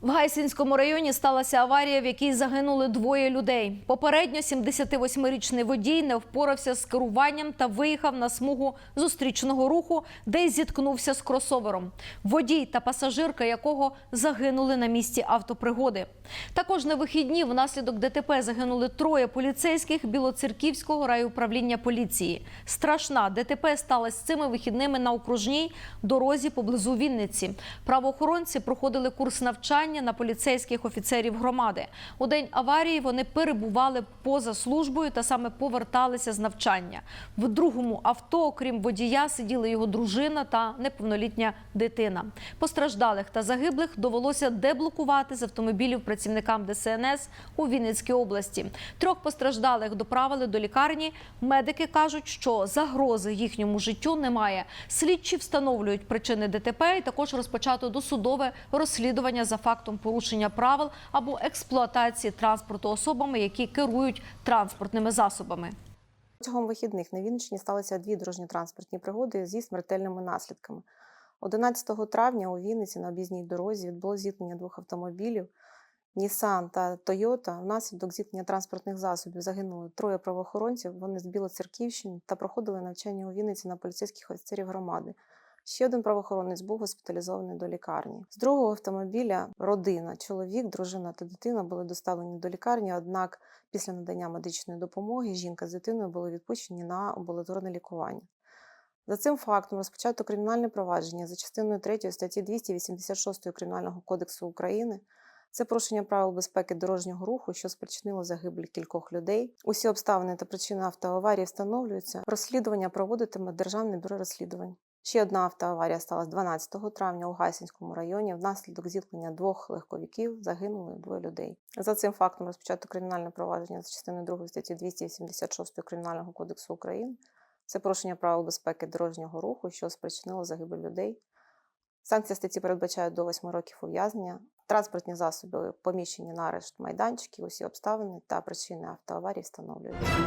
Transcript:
В Гайсинському районі сталася аварія, в якій загинули двоє людей. Попередньо 78-річний водій не впорався з керуванням та виїхав на смугу зустрічного руху, де й зіткнувся з кросовером. Водій та пасажирка якого загинули на місці автопригоди. Також на вихідні внаслідок ДТП загинули троє поліцейських Білоцерківського райуправління поліції. Страшна ДТП сталася цими вихідними на окружній дорозі поблизу Вінниці. Правоохоронці проходили курс навчання на поліцейських офіцерів громади. У день аварії вони перебували поза службою та саме поверталися з навчання. В другому авто, окрім водія, сиділи його дружина та неповнолітня дитина. Постраждалих та загиблих довелося деблокувати з автомобілів працівникам ДСНС у Вінницькій області. Трьох постраждалих доправили до лікарні. Медики кажуть, що загрози їхньому життю немає. Слідчі встановлюють причини ДТП і також розпочато досудове розслідування за фактом порушення правил або експлуатації транспорту особами, які керують транспортними засобами. Протягом вихідних на Вінниччині сталися дві дорожньо-транспортні пригоди зі смертельними наслідками. 11 травня у Вінниці на об'їзній дорозі відбулося зіткнення двох автомобілів Нісан та Тойота. Внаслідок зіткнення транспортних засобів загинули троє правоохоронців. Вони з Білоцерківщини та проходили навчання у Вінниці на поліцейських офіцерів громади. Ще один правоохоронець був госпіталізований до лікарні. З другого автомобіля родина, чоловік, дружина та дитина були доставлені до лікарні. Однак, після надання медичної допомоги жінка з дитиною були відпущені на амбулаторне лікування. За цим фактом розпочато кримінальне провадження за частиною 3 статті 286 Кримінального кодексу України. Це порушення правил безпеки дорожнього руху, що спричинило загибель кількох людей. Усі обставини та причини автоаварії встановлюються. Розслідування проводитиме Державне бюро розслідувань. Ще одна автоаварія сталася 12 травня у Гайсинському районі. Внаслідок зіткнення двох легковиків загинули двоє людей. За цим фактом розпочато кримінальне провадження за частиною 2 статті 286 Кримінального кодексу України. Це порушення правил безпеки дорожнього руху, що спричинило загибель людей. Санкція статті передбачає до 8 років ув'язнення. Транспортні засоби поміщені на арешт майданчиків, усі обставини та причини автоаварії встановлюються.